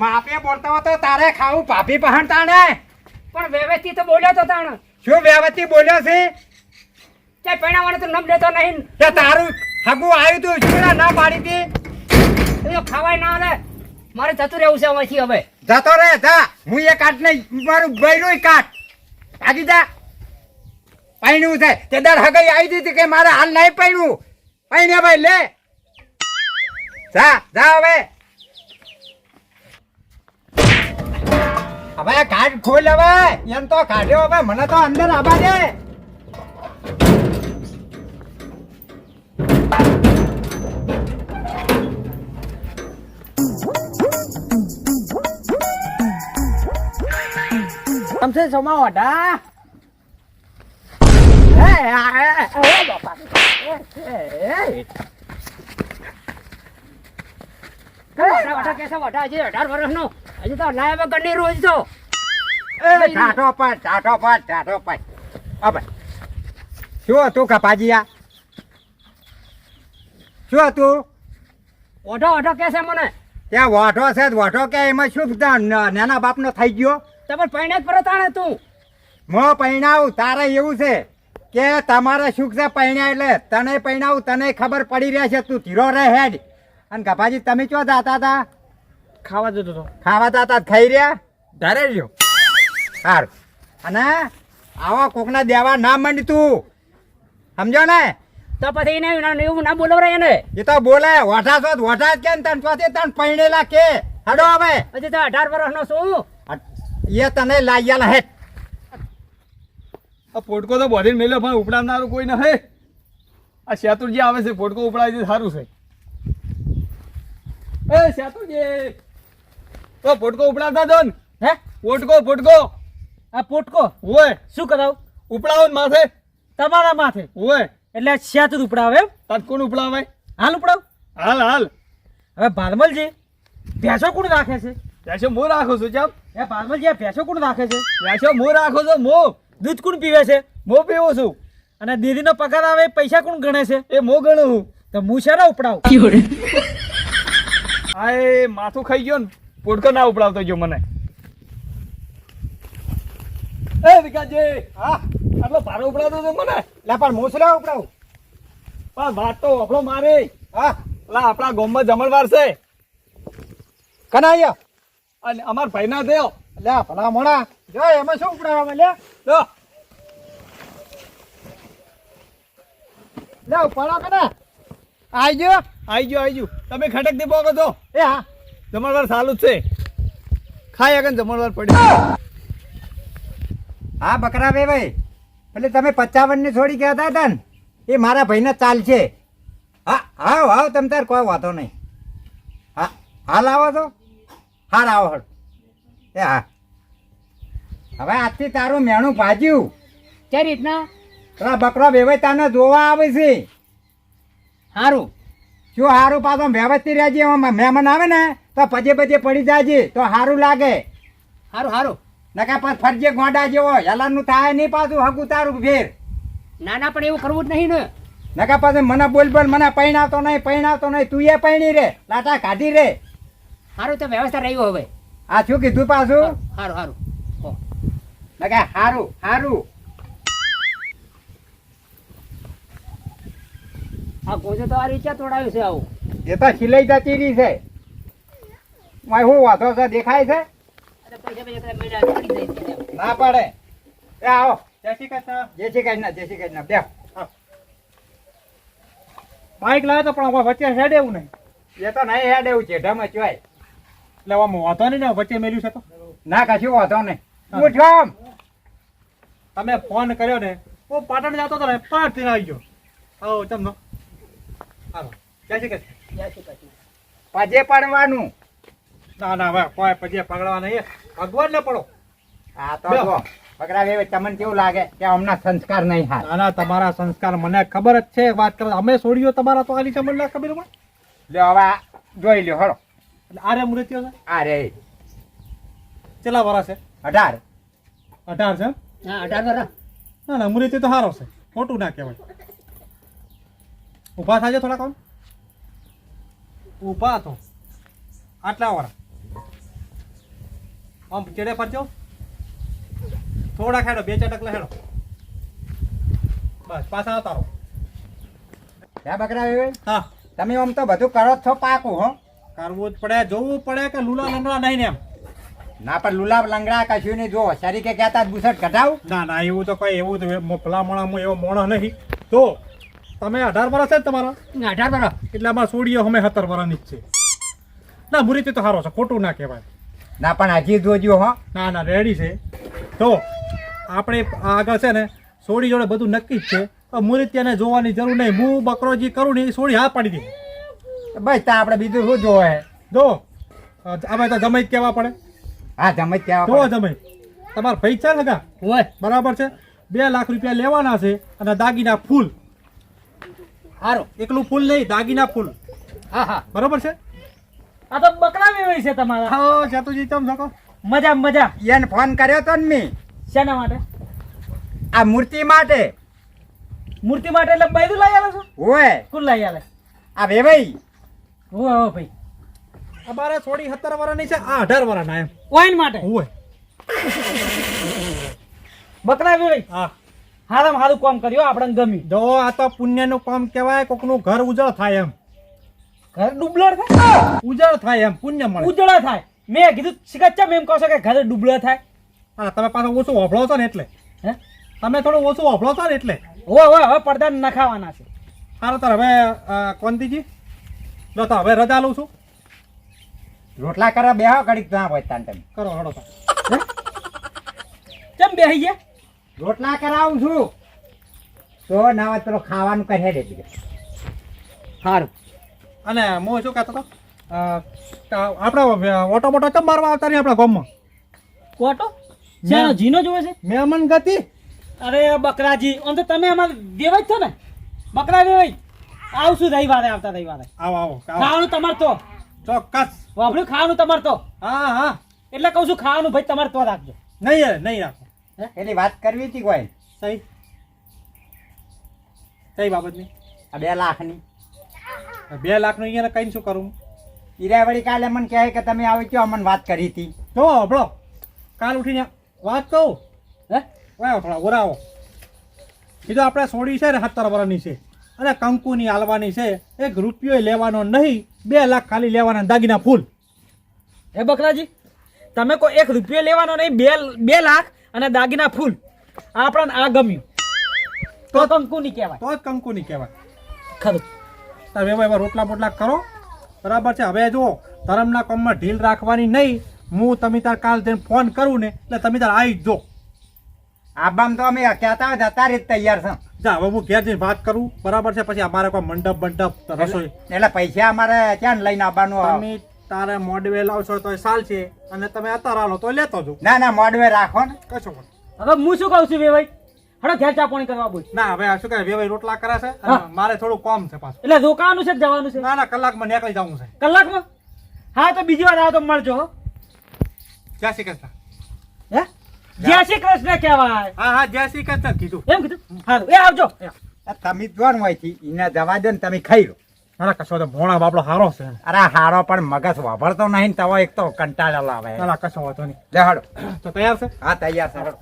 માપે બોલતા હો તો તારે ખાવું ભાભી પહણતા ને. પણ વ્યવસ્થિત બોલ્યો તો તાણ. શું વ્યવસ્થિત બોલ્યો છે? તે પૈણાવાનો તો નમ દેતો નહીં. તે તારું હગું આવ્યું તું શું ના ના પાડી એ તો ના રે મારે જતું રહેવું છે અહીંથી હવે. જતો રે જા. હું એ કાટ નહીં મારું બૈરું કાટ આજી જા. પૈણું છે. તે દર હગઈ આવી દીધી કે મારે હાલ નહીં પૈણું પૈણે ભાઈ લે. જા જા હવે. હવે કાઢ ખોલ હવે. એમ તો કાઢ્યો હવે. મને તો અંદર આવા દે. તમસે સમા ઓઢા? એ વટા હજી અઢાર વર્ષનો હજી તો લાયા વગરની રોજ તો એ ટાટો પાટ ટાટો પાટ ટાટો પાટ હવે શું હતું કપાજીયા? શું હતું? ઓઢો ઓઢો કેસે મને? ત્યાં વાઢો છે વાઢો કે એમાં શું નાના બાપનો થઈ ગયો? તમે પૈણા જ પરતાણે તું. મો પૈણાવું તારે એવું છે કે તમારે સુખ છે પૈણા એટલે તને પૈણાવું તને ખબર પડી રહે છે તું ધીરો રહે હેડ. અને ગભાજી તમે ચો જાતા હતા? ખાવા જતો હતો ખાવા તા તા ખાઈ રહ્યા? ધારે રહ્યો. સારું. અને આવા કોકના દેવા ના માંડી તું. સમજો ને? તો પછી એને એવું ના બોલવરાય એને. એ તો બોલે વઠા છો વઠા જ કે ને તને? ચોથી તને પૈણેલા કે? હડો હવે. હજી તો અઢાર વર્ષનો છું. એ તને લાગ્યા હે આ પોટકો તો બોધીને મેલ્યો પણ ઉપડાવનારું કોઈ ન હે આ શેતુરજી આવે છે પોટકો ઉપડાવી દે સારું છે. એ શેતુરજી! તો પોટકો ઉપડાવતા દો ને. હે? પોટકો પોટકો. આ પોટકો? ઓય. શું કરાવ? ઉપડાવો ને માથે. તમારા માથે? ઓય. એટલે શ્યાતું ઉપડાવે એમ? તાર કોણ ઉપડાવે? હાલ ઉપડાવ. હાલ હાલ. હવે ભારમલજી ભેંસો કોણ રાખે છે? ભેંસો મો રાખો છું ચાપ એ ભારમલજી આ ભેંસો કોણ રાખે છે? ભેસો મો રાખો છો મો. દૂધ કોણ પીવે છે? મો પીવો છું. અને દીદીનો પગાર આવે પૈસા કોણ ગણે છે? એ મો ગણું. તો હું શેના ઉપડાવ? આ એ માથું ખાઈ ગયો ને. પોટકો ના ઉપડાવતો જો મને. એ વિકાસજી હા આટલો ભારો ઉપડાવતો તો મને. લે પણ મોસરા ઉપડાવ. પણ વાત તો આપણો મારે. હા પેલા આપણા ગામમાં જમણવાર છે. કના આવ્યો અને અમાર ભાઈના થયો લે ભલા મોણા. જો એમાં શું ઉપડાવવામાં લે લો લે ઉપાડો કના. આવી ગયો? આવી ગયો આવી ગયો. તમે ખટક દીપો કહો એ હા. જમણવાર સારું જ છે. ખાઈ આગળ જમણવાર પડે. હા બકરા બે ભાઈ. એટલે તમે પચાવનની છોડી ગયા હતા ને એ મારા ભાઈને ચાલ છે. હા હાવ હાવ તમ તાર કોઈ વાંધો નહીં. હા હાલ આવો તો. હાલ આવો હળ એ હા. હવે આજથી તારું મેણું ભાજ્યું. કઈ રીતના? બકરો વેવાય તને જોવા આવે છે. સારું શું સારું પાછો વ્યવસ્થિત રહેજે મહેમાન આવે ને તો પજે પજે પડી જાજે તો સારું લાગે. સારું સારું નકા પાછ ફરજે ગોંડા જેવો હેલાનું થાય નહીં પાછું હગું તારું ફેર ના ના પણ એવું કરવું જ નહીં ને. નકા પાછું મને બોલ બોલ મને પૈણાવતો નહીં પૈણાવતો નહીં તું એ પૈણી રે લાટા કાઢી રે. સારું તો વ્યવસ્થા રહ્યું હવે. આ શું કીધું પાછું? સારું સારું. નકા સારું હારું. આ ગોજો તો આ રીતે તોડાયું છે આવું. એ તો સિલાઈ જતી રહી છે. માય હું વાંધો છે? દેખાય છે? એટલે પૈસા પૈસા કદાચ પડી જાય છે. ના પડે. એ આવો. જય શ્રી કૃષ્ણ. જય શ્રી કૃષ્ણ જય શ્રી કૃષ્ણ. બે બાઈક લાવે તો પણ વચ્ચે હેડ એવું નહીં. એ તો નહીં હેડ એવું છે ઢમ ચોય એટલે આમાં વાંધો નહીં ને વચ્ચે મેલ્યું છે તો? ના કશું વાંધો નહીં. હું. આમ. તમે ફોન કર્યો ને હું પાટણ જતો હતો ને પાંચ થઈને આવી ગયો. આવો તમને હાલો. જય શ્રી કૃષ્ણ. જય શ્રી કૃષ્ણ. પજે પડવાનું. ના ના હવે કોઈ પજે પકડવા નહીં. ભગવાન ને પડો. હા તો. જો બકરા તમને કેવું લાગે કે હમણાં સંસ્કાર નહીં હા ના ના તમારા સંસ્કાર મને ખબર જ છે. વાત કરો. અમે છોડીઓ તમારા તો આની સમજ ના ખબર પડે લ્યો હવે જોઈ લ્યો હળો. આરે મૃત્યુ છે? આ રે. કેટલા વર્ષ છે? અઢાર. અઢાર છે હા અઢાર વર્ષ ના ના મૃત્યુ તો સારો છે. ખોટું ના કહેવાય. ઊભા થાય થોડાક થોડા કામ ઊભા તો. આટલા વર્ષ આમ ચેડે ફરજો. થોડા ખેડો બે ચાર ટકલા હેડો બસ પાછા આવતા રહો. ત્યાં બકરા હા. તમે આમ તો બધું કરો છો પાકું હો. કરવું જ પડે જોવું પડે કે લુલા લંગડા નહીં ને એમ. ના પણ લુલા લંગડા કશું નહીં જો શરીકે કહેતા જ બુસટ કઢાવ. ના ના એવું તો કઈ એવું તો પેલા મોણા એવો મોણો નહીં. તો તમે અઢાર વર્ષ છે ને તમારા? અઢાર વર્ષ એટલે અમારા સોડીઓ અમે સત્તર વર્ષની જ છે. ના મુરીતી તો સારો છે ખોટું ના કહેવાય. ના પણ હજી જોજો હો. ના ના રેડી છે. તો આપણે આગળ છે ને સોડી જોડે બધું નક્કી જ છે. તો મુરીત્યાને જોવાની જરૂર નહીં. હું બકરો જે કરું ને એ સોડી હા પાડી દીધી બસ ત્યાં આપણે બીજું શું જોવે? જો અમે તો જમાઈ જ કહેવા પડે? હા જમે ત્યાં જો જમાઈ તમારા ભાઈ છે ને કાકા હોય. બરાબર છે. બે લાખ રૂપિયા લેવાના છે અને દાગીના ફૂલ. સારું એકલું ફૂલ નહીં દાગીના ફૂલ. હા હા. બરાબર છે? આ તો બકરા વેવાય છે તમારા. હા સેતુજી તમ શકો મજા મજા એને ફોન કર્યો તો ને મેં. શેના માટે? આ મૂર્તિ માટે. મૂર્તિ માટે એટલે બૈરું લઈ આલો છો? ઓય કુલ લઈ આલે? આ વેવાઈ. ઓ ઓ ભાઈ. અમારે થોડી સત્તર વર્ષની છે આ 18 વરા ના એમ વાઈન માટે? હોય. બકરા વેવાય હા. હારામાં હારું કામ કર્યું આપણને ગમી જો આ તો પુણ્યનું કામ કહેવાય કોકનું ઘર ઉજળ થાય એમ. ઘર ડૂબલર થાય? ઉજળ થાય એમ પુણ્ય મળે. ઉજળ થાય. મેં કીધું શિકચ્ચા એમ કહો છો કે ઘર ડૂબલો થાય? હા તમે પાછું ઓછું વફળો છો ને એટલે. હે? તમે થોડું ઓછું વફળો છો ને એટલે. હવે હવે હવે પડદા નખાવાના છે. સારું તાર હવે કોંતીજી જો તો હવે રજા લઉં છું. રોટલા કરવા બેહો ઘડીક ના હોય તાન તમે. કરો હડો કેમ બેહી ગયા? રોટલા કરાવું છું. તો ના પેલો ખાવાનું કહે દે બીજું. સારું અને હું શું કહેતો હતો? આપણે ઓટો મોટો કેમ મારવા આવતા નહીં આપણા ગામમાં? કોટો શેનો જીનો જોવે છે? મહેમાન ગતિ. અરે બકરાજી આમ તો તમે અમારે દેવા જ છો ને? બકરા વેવાય. આવશું રવિવારે આવતા રવિવારે. આવો આવો આવો. ખાવાનું તમારે તો. ચોક્કસ. વાપર્યું ખાવાનું તમારે તો. હા હા. એટલે કહું છું ખાવાનું ભાઈ તમારે તો રાખજો. નહીં નહીં રાખો. પેલી વાત કરવી હતી કોઈ? સહી. કઈ બાબતની. આ બે લાખની. બે લાખનું અહીંયા કઈ શું કરું? ઈરાવળી કાલે મને કહે કે તમે આવી કયો અમને વાત કરી હતી. જો હબળો કાલ ઉઠીને વાત કહું. હે? વાયો થોડા ઓરાવો. કીધું આપણે સોડી છે ને સત્તર વર્ષની છે. અને કંકુની હાલવાની છે. એક રૂપિયો લેવાનો નહીં બે લાખ ખાલી લેવાના દાગીના ફૂલ. હે બકરાજી? તમે કોઈ એક રૂપિયો લેવાનો નહીં બે બે લાખ અને દાગીના ફૂલ. આપણને આ ગમ્યું. તો કંકુ નહીં કહેવાય. તો જ નહીં કહેવાય. ખરું. તમે હવે એવા રોટલા બોટલા કરો. બરાબર છે? હવે જો ધર્મના કામમાં ઢીલ રાખવાની નહીં હું તમે તાર કાલ જઈને ફોન કરું ને એટલે તમે તાર આવી જ જો. આબામ તો અમે કહેતા હોય તો અત્યારે જ તૈયાર છે. જા હવે હું ઘેર જઈને વાત કરું. બરાબર છે? પછી અમારે કોઈ મંડપ મંડપ રસોઈ એટલે પૈસા અમારે ક્યાં લઈને આવવાનું? તમે તારે મોડવે લાવશો તો સાલ છે અને તમે અત્યારે આલો તો લેતો જો ના ના મોડવે રાખો ને. કશો પણ હવે હું શું કહું છું વેવાઈ? હડો ઘેર ચા પાણી કરવા બોલ. ના હવે આ શું કહે? વેવાઈ રોટલા કરે છે હા. મારે થોડું કોમ છે પાછું. એટલે રોકાવાનું છે કે જવાનું છે? ના ના કલાકમાં નીકળી જવું છે. કલાકમાં? હા તો બીજી વાર આવો તો મળજો હો. જય શ્રી કૃષ્ણ. હે? જય શ્રી કૃષ્ણ કહેવાય. હા હા જય શ્રી કૃષ્ણ કીધું. એમ કીધું? સારું એ આવજો. તમે જોવાનું હોય છે એને જવા દો ને તમે ખાઈ લો. ના કશો તો ભોણા બાપડો હારો છે. અરે હારો પણ મગજ વાપરતો નહીં ને તવો એક તો ના કશો વાતો નહીં. લે હાડો. તો તૈયાર છે? હા તૈયાર છે હાડો.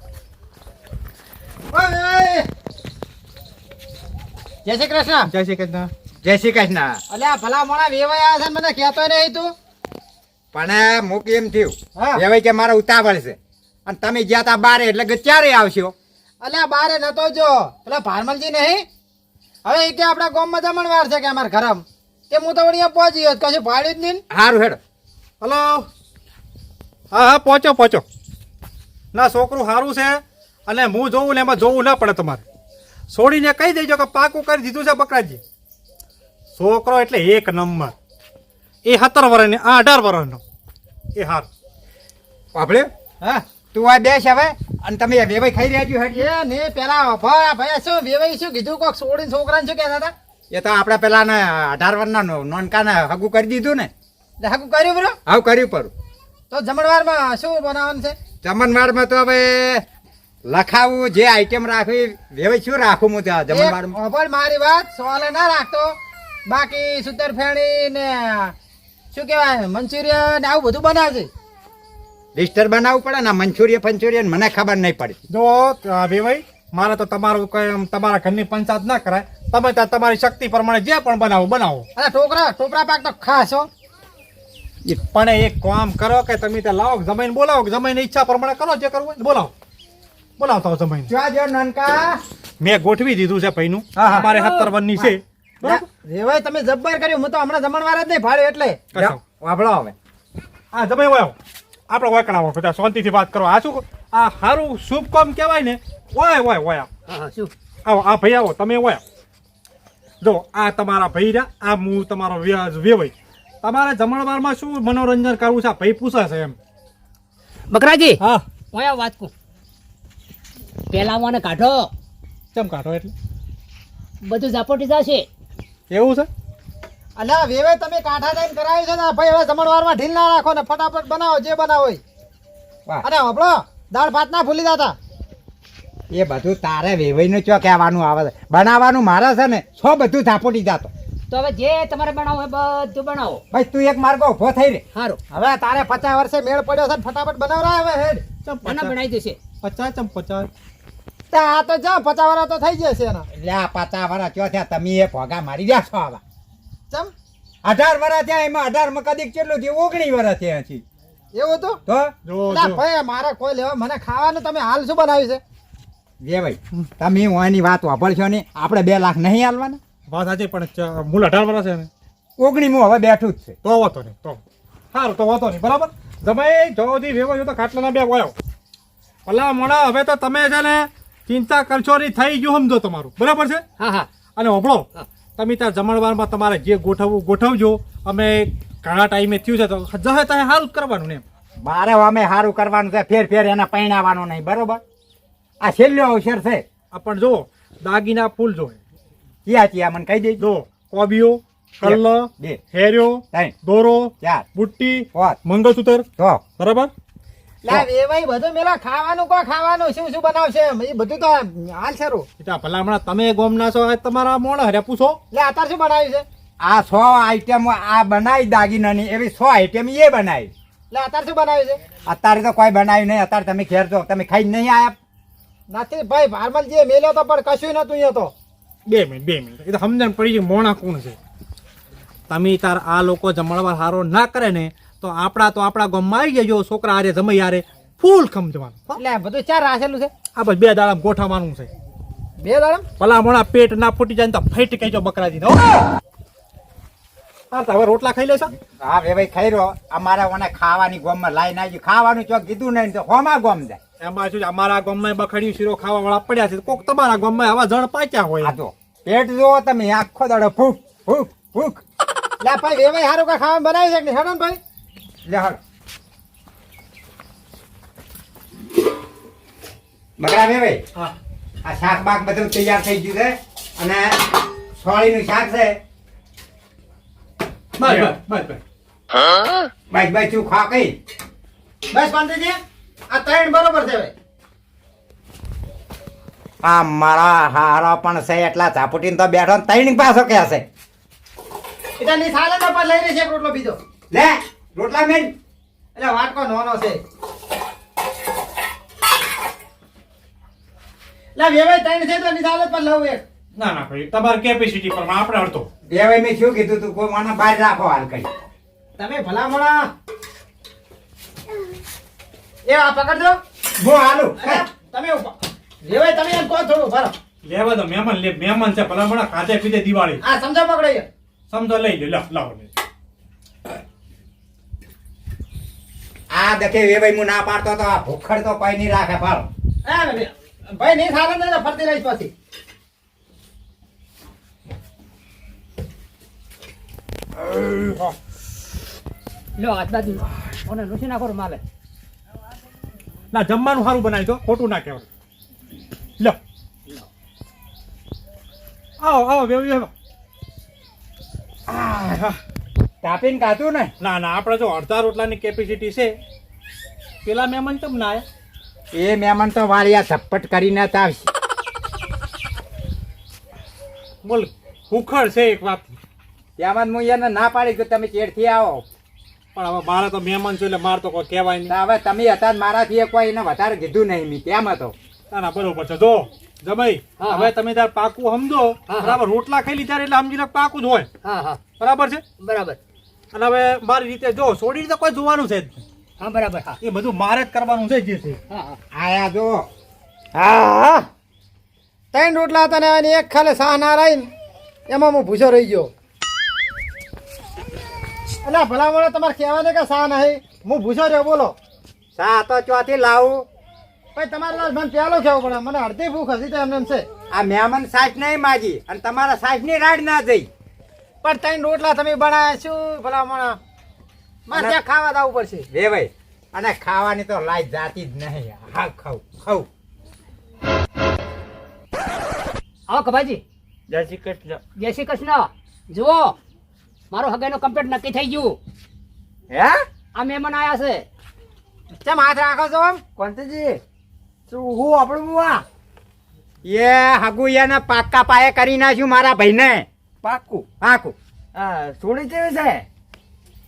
જય શ્રી કૃષ્ણ. જય શ્રી કૃષ્ણ. જય શ્રી કૃષ્ણ. અલ્યા ભલા મોણા વેવાયા છે મને કહેતો નહીં તું. પણ મૂક એમ થયું. વેવાય કે મારે ઉતાવળ છે. અને તમે જ્યાં તા બારે એટલે કે ક્યારે આવશો? અલ્યા બારે નતો જો. પેલા ભારમલજી નહીં? હવે એ કે આપણા ગામમાં જમણવાર છે કે અમારા ઘરમ. તે હું તો અહીંયા પહોંચી ગયો કશું ભાડ્યું જ નહીં. સારું હેડો. હલો? હા હા પહોંચો પહોંચો. ના છોકરું સારું છે અને હું જોઉં ને એમાં જોવું ના પડે તમારે. છોડીને કહી દેજો કે પાકું કરી દીધું છે બકરાજી. છોકરો એટલે એક નંબર. એ સત્તર વર્ષની આ અઢાર વર્ષનો એ હાર. આપણે હા. તું આ બેસ હવે અને તમે વેવાઈ ખાઈ રહ્યા છો હેડ. એ ને પેલા ભાઈ શું વેવાઈ શું કીધું? કોક છોડીને છોકરાને શું કહેતા હતા? એ તો આપણે પેલા ને અઢાર વર્ષના નોનકાને હગું કરી દીધું ને. હગું કર્યું બરો? હા કર્યું પરું તો જમણવારમાં શું બનાવવાનું છે? જમણવારમાં તો હવે લખાવું જે આઈટમ રાખવી વેવાઈ શું રાખું હું ત્યાં જમણવારમાં? પણ મારી વાત સોલે ના રાખતો. બાકી સુતર ફેણી ને શું કહેવાય મંચુરિયન આવું બધું બનાવજે. લિસ્ટર બનાવવું પડે ને મંચુરિયન ફંચુરિયન મને ખબર નહીં પડી. જો વેવાઈ મારે તો તમારું કઈ તમારા ઘરની પંચાયત ના કરાય. તમે ત્યાં તમારી શક્તિ પ્રમાણે જે પણ બનાવો બનાવો. અરે ટોકરા ટોપરા પાક તો ખાસ હો. પણ એક કામ કરો કે તમે ત્યાં લાવો જમીન બોલાવો જમીન ઈચ્છા પ્રમાણે કરો જે કરવું બોલાવો. બોલાવતા હો જમીન. જો આજે નનકા. મેં ગોઠવી દીધું છે ભાઈનું. મારે સત્તર વનની છે. રેવાય તમે જબ્બર કર્યું. હું તો હમણાં જમણવાર જ નહીં ફાડ્યો એટલે. વાપડો હવે. હા જમાઈ વાયો આપણે વકડાવો બધા શાંતિથી વાત કરો. આ શું આ સારું શુભ કામ કહેવાય ને? વાય વાય ઓય શું? આવો આ ભાઈ આવો તમે વાય જો આ તમારા ભાઈ રહ્યા આ હું તમારો વ્યાજ વેવાય તમારે જમણવારમાં શું મનોરંજન કરવું છે? આ ભાઈ પૂછે છે એમ. બકરાજી! હા. હું વાત કહું પેલા મને કાઢો. કેમ કાઢો એટલે? બધું ઝાપોટી જશે. એવું છે? અલ્યા વેવે તમે કાંઠા થઈને કરાવ્યું છે ને ભાઈ હવે જમણવારમાં ઢીલ ના રાખો ને ફટાફટ બનાવો જે બનાવો એ. અને આપણો દાળ ભાત ના ભૂલી જતા. એ બધું તારે વેવાઈનું ચો કહેવાનું આવે? છે બનાવવાનું મારે છે ને છો બધું ઝાપોટી જાતો. તો હવે જે તમારે બનાવો હોય બધું બનાવો. ભાઈ તું એક માર્ગો ઊભો થઈ રે. સારું હવે તારે પચાસ વર્ષે મેળ પડ્યો છે ને ફટાફટ બનાવરા હવે હેડ. ચમ મને બનાવી દેશે. પચાસ ચમ પચાસ. તે આ તો જા પચાસ વર્ષ તો થઈ જશે એના. લે પચાસ પાછા વરા ચો થયા? તમે એ ભોગા મારી ગયા છો આવા ચમ અઢાર વરા થયા એમાં અઢારમાં કદીક કેટલું થયું? ઓગણી વરા થયા છે એવું તો? તો? જો ભાઈ મારે કોઈ લેવા મને ખાવાનું તમે હાલ શું બનાવ્યું છે? જે ભાઈ તમે ઓની વાત વાપરશો ને આપણે બે લાખ નહીં હાલવાના. વાત સાચી પણ મૂળ અઢાર વર્ષ છે ને. ઓગણી હું હવે બેઠું જ છે. તો વાતો નહીં તો. સારું તો વાતો નહીં બરાબર? તમે જોધી વેવો જો તો ખાટલાના બે વાયો ભલા મોડા હવે તો તમે છે ને ચિંતા કરશો નહીં થઈ ગયું સમજો તમારું. બરાબર છે? હા હા. અને હોભળો. તમે ત્યાં જમણવારમાં તમારે જે ગોઠવવું ગોઠવજો. અમે ઘણા ટાઈમે થયું છે તો જહે તમે સારું જ કરવાનું ને મારે અમે સારું કરવાનું છે ફેર ફેર એને પૈણાવાનું નહીં બરોબર? આ છેલ્લો અવસર છે. પણ જો દાગીના ફૂલ જોવે ક્યાં ત્યાં મને કહી દઈ જો કોબીઓ કલ્લ હેર્યો દોરો ચાર બુટ્ટી મંગળસૂત્ર બરાબર? લા વેવાઈ બધું મેલા ખાવાનું કો ખાવાનું શું શું બનાવશે એ બધું તો હાલ સારું એટલે ભલા હમણાં તમે ગોમના છો આ તમારા મોણા હરે પૂછો. એટલે અત્યારે શું બનાવ્યું છે? આ સો આઈટમ આ બનાવી દાગીનાની એવી સો આઈટમ એ બનાવી. એટલે અત્યારે શું બનાવ્યું છે? અત્યારે તો કોઈ બનાવ્યું નહીં અત્યારે તમે ઘેર છો તમે ખાઈ નહીં આયા. નથી ભાઈ ફાર્મલ જે મેલ્યો તો પણ કશું નતું અહીંયા તો. બે મિનિટ બે મિનિટ. એ તો સમજણ પડી ગઈ મોણા કોણ છે? તમે તાર આ લોકો જમણવાર હારો ના કરે ને તો આપણા તો આપણા ગામમાં આવી જજો છોકરા હારે જમાઈ હારે ફૂલ ખમજવાનું? એટલે બધું ચાર રાખેલું છે? આ બસ બે દાડા ગોઠવવાનું છે. બે દાડા ભલા મોણા પેટ ના ફૂટી જાય ને તો ફાઈટ કહેજો બકરાજી હો. હા તો હવે રોટલા ખાઈ લેશો? હા બે ભાઈ ખાઈ રહ્યો. અમારે ઓને ખાવાની ગોમમાં લાઈ નાખી ખાવાનું ચોક કીધું નહીં તો હોમાં ગોમ જાય. એમાં શું અમારા ગામમાં બખડ્યું શીરો ખાવા વાળા પડ્યા છે. કોક તમારા ગામમાં આવા જણ પાચ્યા હોય. આ તો પેટ જોવો તમે આખો દાડો ફૂક ફૂક ફૂક. લે ભાઈ વેવાઈ સારું કા ખાવાનું બનાવી છે કે હેડો ને ભાઈ. લે હાલ બકરા બે ભાઈ આ શાક બાક બધું તૈયાર થઈ ગયું છે અને સોળીનું શાક છે બસ બસ બસ બસ બાઈક બાઈક તું ખા કઈ બસ શાંતિજી આ ત્રણ બરોબર છે ભાઈ આ મારા હારા પણ છે એટલા ઝાપુટીને તો બેઠો ને તૈણી પાછો કે હશે એટલે ની સાલે તો લઈ રહી છે રોટલો બીજો લે રોટલા મેં એટલે વાટકો નોનો છે. લા વેવાય ત્રણ છે તો ની સાલે પણ લઉં એક. ના ના ભાઈ તમારી કેપેસિટી પર આપણે અડધો. દેવાય મેં શું કીધું તું? કોઈ મને બહાર રાખો હાલ કરી. તમે ભલામણા. એ આ પકડજો હું હાલું. તમે. વેવાઈ તમે એમ કહો થોડું ભરો. લેવા દો મહેમાન લે મહેમાન છે ભલા મને ખાતે પીતે દિવાળી. આ સમજો પકડાય. સમજો લઈ લે લા- લાવો લે. આ એ ભાઈ હું ના પાડતો તો આ ભૂખડ તો કોઈ નહીં રાખે પાડો ભાઈ નહીં સારું ને ફરતી રહીશ પછી. લો હાથ બાજુ. ઓને લૂસી નાખો માલે ના જમવાનું સારું બનાવી દો ખોટું ના કહેવાય. લો. આવો આવો બે બે તાપીને કાતું ને? ના ના આપણે જો અડધા રોટલાની કેપેસિટી છે પેલા મહેમાન કેમ ના એ મહેમાન તો વાળિયા ઝપટ કરીને જ આવશે. બોલ ભૂખડ છે એક વાત ત્યાંમાં હું એને ના પાડી કે તમે ચેડથી આવો. પણ હવે મારે તો મહેમાન છું એટલે મારે તો કોઈ કહેવાય નહીં. હવે તમે હતા મારાથી કોઈ એને વધારે કીધું નહીં મેં કેમ હતો? ના ના બરોબર છે. જો જમાઈ હવે તમે તાર પાકું સમજો. બરાબર રોટલા ખાઈ લીધા એટલે સમજી પાકું જ હોય. હા હા. બરાબર છે? બરાબર. અને હવે મારી રીતે જો છોડી રીતે કોઈ જોવાનું છે જ નહીં. હા બરાબર હા. એ બધું મારે જ કરવાનું છે જે છે. હા હા. આયા જો. હા હા. ત્રણ રોટલા હતા ને એક ખાલી સાહ ના રહીને એમાં હું ભૂસો રહી ગયો. એટલે ભલામણ તમારે કહેવાને કે સા નહીં? હું ભૂસો રહ્યો બોલો. સા તો ચોથી લાવું. ભાઈ તમારે લાલ મને પહેલો કહેવું પડે? મને અડધી ભૂખ હજી તો એમને એમ છે. આ મહેમાન સાસ નહીં માજી અને તમારા સાસની રાડ ના જઈ. પણ ત્રણ રોટલા તમે બનાવ્યા શું ભલા મને મારે ત્યાં ખાવા દાવું પડશે. બે ભાઈ અને ખાવાની તો લાઈ જાતી જ નહીં. હા ખાવ ખાવ આવો કબાજી જય શ્રી કૃષ્ણ. જય શ્રી કૃષ્ણ. જુઓ મારો હગાઈનો કમ્પ્લીટ નક્કી થઈ ગયું. હે? આ મહેમાન આયા છે. કેમ હાથ રાખો છો આમ? કોંતીજી શું હું આપણું મુવા એ હગુ એને પાક્કા પાયે કરી નાખ્યું મારા ભાઈને. પાક્કું? પાકું સોડી કેવી છે?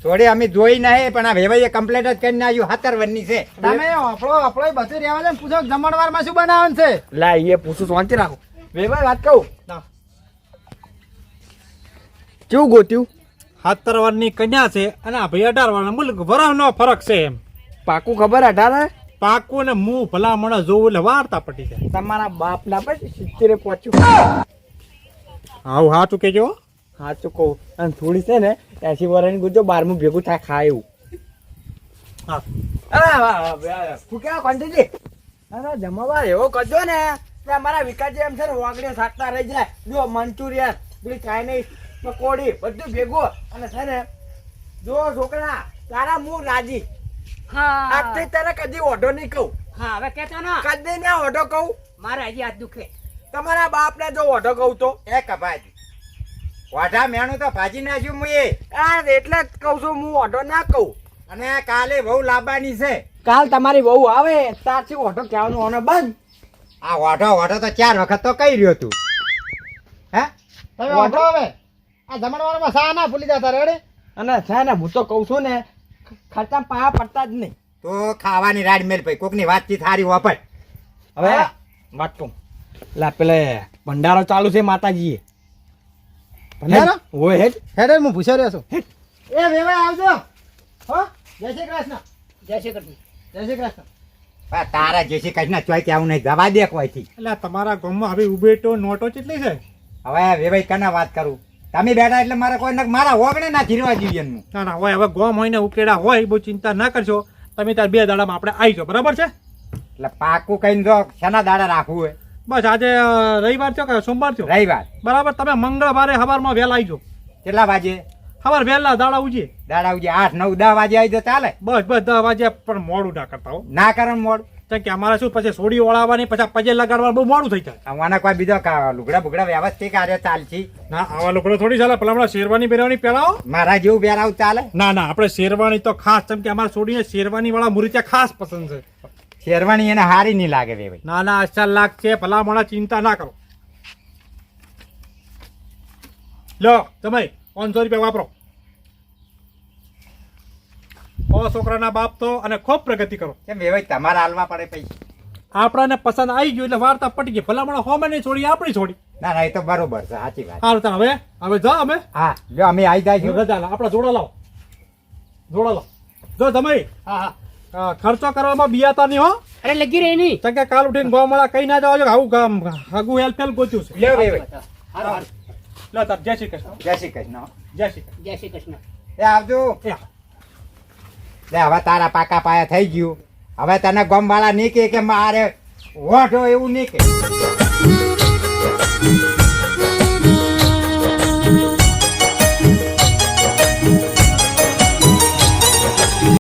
સોડી અમે જોઈ નહીં પણ આ વેવાઈએ કમ્પ્લેટ જ કરી નાખ્યું હાતર વનની છે. તમે આપણો આપણો બધું રહેવા દે પૂછો જમણવારમાં શું બનાવવાનું છે? લા એ પૂછું શાંતિ રાખો. વેભાઈ વાત કહું. કેવું ગોત્યું? હાતર વનની કન્યા છે અને આ ભાઈ અઢાર વર્ષનો મુલ્ક વરહનો ફરક છે એમ. પાકું ખબર અઢાર પાકું ને મું ભલા મને જોવું એટલે વાર્તા પટી જાય. તમારા બાપ ના પછી સિત્તેરે પહોંચ્યું. આવું હાચું કેજો સાચું કહું. અને થોડી છે ને એસી વર્ષની ગુજો બારમું ભેગું થાય ખાય એવું. હા. તું કેવા કોન્ટીજી અરે જમવા એવો કરજો ને. કે અમારા વિકાસજી એમ છે ને વાગડે થાકતા રહી જાય. જો મંચુરિયન પેલી ચાઇનીઝ પકોડી બધું ભેગું. અને છે ને જો છોકરા તારા હું રાજી. હા. આજથી તારે કદી ઓઢો નહીં કહું. હા હવે કેતો ને. કદી ના ઓઢો કહું. મારા હજી હાથ દુખે. તમારા બાપને જો ઓઢો કહું તો. એ કપાજી. વાઢા મેણું તો ભાજી નાખ્યું મુએ. એ આ એટલે જ કહું છું હું ઓઢો ના કહું. અને કાલે બહુ લાવવાની છે. કાલ તમારી બહુ આવે ત્યારથી ઓઢો કહેવાનું ઓનો બંધ. આ ઓઢો ઓઢો તો ચાર વખત તો કહી રહ્યો તું. હે? તમે ઓઢો હવે. આ જમણવારમાં સા ના ભૂલી જતા રેડે? અને છે ને હું તો કહું છું ને ખર્ચા પા પડતા જ નહીં. તો ખાવાની રાડ મેલ ભાઈ કોકની વાતચીત સારી વાપર હવે વાત કહું લા પેલે ભંડારો ચાલુ છે માતાજીએ. ભંડારો? ઓય હેડ. હેડે હું ભૂસો રહ્યો છું. એ વેવાય આવજો. હો? જય શ્રી કૃષ્ણ. જય શ્રી કૃષ્ણ. જય શ્રી કૃષ્ણ. તારા જે શ્રી કૃષ્ણ ચોય કેવું નહીં જવા દે કોઈથી. એટલે તમારા ગામમાં હવે ઉભેટો નોટો કેટલી છે? હવે વેવાય કના વાત કરું? તમે બેઠા એટલે મારે કોઈ નક- મારા હોગણે ના ધીરવા જોઈએ ના ના હોય હવે ગોમ હોય ને ઉકેડા હોય બહુ ચિંતા ના કરશો. તમે તાર બે દાડામાં આપણે આવી જાઓ બરાબર છે? એટલે પાકું કઈ જો શેના દાડા રાખવું હોય? બસ આજે રવિવાર થયો કે સોમવાર થયો? રવિવાર. બરાબર તમે મંગળવારે સવારમાં વહેલા આવી જાઓ કેટલા વાગે? સવાર વહેલા દાડા ઉજે. દાડા ઉજે. આઠ નવ દસ વાગે આવી તો ચાલે બસ બસ દસ વાગે પણ મોડું ના કરતા હો. ના કારણ મોડ? કેમ કે અમારે શું પછી સોડી ઓળાવવાની પછી પજે લગાડવા બહુ મોડું થઈ જાય. અમારા કોઈ બીજો લુગડા બુગડા વ્યવસ્થિત કાર્ય ચાલશે. ના આવા લોકો થોડી ચાલે પેલા હમણાં શેરવાની પહેરવાની પહેરાવો. મારા જેવું પહેરાવ ચાલે. ના ના આપણે શેરવાની તો ખાસ કેમ કે અમારા સોડીને શેરવાની વાળા મુરીત્યા ખાસ પસંદ છે. શેરવાની એને હારી નહીં લાગે ભાઈ. ના ના અસર લાખ છે ભલા મોણા ચિંતા ના કરો. લો તમે પાંચસો રૂપિયા વાપરો. ઓ છોકરાના બાપ તો અને ખૂબ પ્રગતિ કરો. કેમ ભાઈ તમારે હાલવા પડે પૈસા. આપણાને પસંદ આવી ગયું એટલે વાર્તા પટી ગઈ. ભલા મોણા હોમે નહીં છોડી આપણી છોડી. ના ના એ તો બરોબર છે સાચી વાત. હાલ હવે હવે જા અમે. હા જો અમે આવી જાય રજા આપણે જોડા લાવો. જોડા લાવો. જો તમે હા હા. ખર્ચો કરવામાં બિયાતા નહીં હો. અરે લગી રહી નહીં. તકે કે કાલ ઉઠીને ગો મળા કઈ ના જવા જો આવું ગામ હગુ હેલ્પ હેલ્પ ગોત્યું છે. હારું, હારું. લો તાર જય શ્રી કૃષ્ણ. જય શ્રી કૃષ્ણ. જય શ્રી કૃષ્ણ. જય શ્રી કૃષ્ણ. એ આવજો. લે હવે તારા પાકા પાયા થઈ ગયું. હવે તને ગમ વાળા નહીં કે કે મારે વોટ એવું નહીં કે.